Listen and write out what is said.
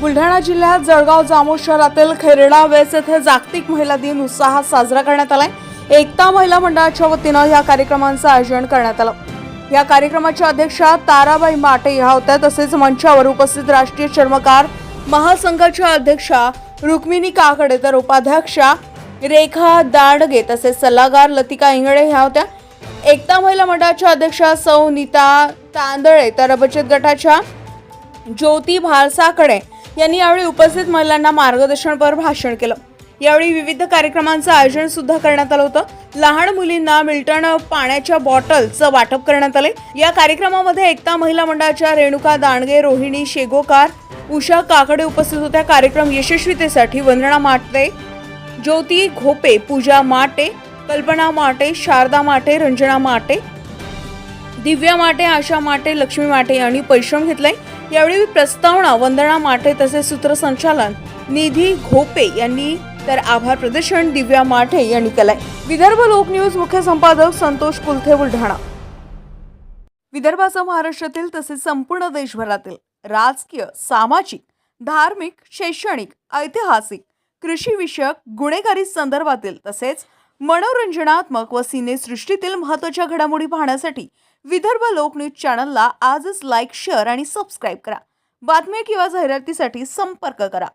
बुलढाणा जिल्ह्यात जळगाव जामोद शहरातील खैरडा वेस येथे जागतिक महिला दिन उत्साहात साजरा करण्यात आलाय. एकता महिला मंडळाच्या वतीनं या कार्यक्रमांचं आयोजन करण्यात आलं. या कार्यक्रमाच्या अध्यक्षा ताराबाई माटे ह्या होत्या. तसेच मंचावर उपस्थित राष्ट्रीय चर्मकार महासंघाच्या अध्यक्षा रुक्मिणी काकडे तर उपाध्यक्षा रेखा दाडगे तसेच सल्लागार लतिका इंगळे ह्या होत्या. एकता महिला मंडळाच्या अध्यक्षा सौ नीता तांदळे तर बचत गटाच्या ज्योती भालसाकडे यांनी यावेळी उपस्थित महिलांना मार्गदर्शनपर भाषण केलं. यावेळी विविध कार्यक्रमांचं आयोजन सुद्धा करण्यात आलं होतं. लहान मुलींना मिल्टन पाण्याच्या बॉटलचं वाटप करण्यात आले. या कार्यक्रमामध्ये एकता महिला मंडळाच्या रेणुका दांडगे रोहिणी शेगोकार उषा काकडे उपस्थित होत्या. कार्यक्रम यशस्वीतेसाठी वंदना माटे ज्योती घोपे पूजा माटे कल्पना माटे शारदा माटे रंजना माटे दिव्या माटे आशा माटे लक्ष्मी माटे यांनी परिश्रम घेतलाय. यावेळी प्रस्तावना वंदना माटे तसेच सूत्रसंचालन निधी घोपे यांनी तर आभार प्रदर्शन दिव्या माठे यांनी केलंय. विदर्भ लोक न्यूज मुख्य संपादक संतोष कुलथे बुलढाणा. विदर्भासह महाराष्ट्रातील तसेच संपूर्ण देशभरातील राजकीय सामाजिक धार्मिक शैक्षणिक ऐतिहासिक कृषीविषयक गुन्हेगारी संदर्भातील तसेच मनोरंजनात्मक व सिनेसृष्टीतील महत्त्वाच्या घडामोडी पाहण्यासाठी विदर्भ लोक न्यूज चॅनलला आजच लाईक शेअर आणि सबस्क्राईब करा. बातम्या किंवा जाहिरातीसाठी संपर्क करा.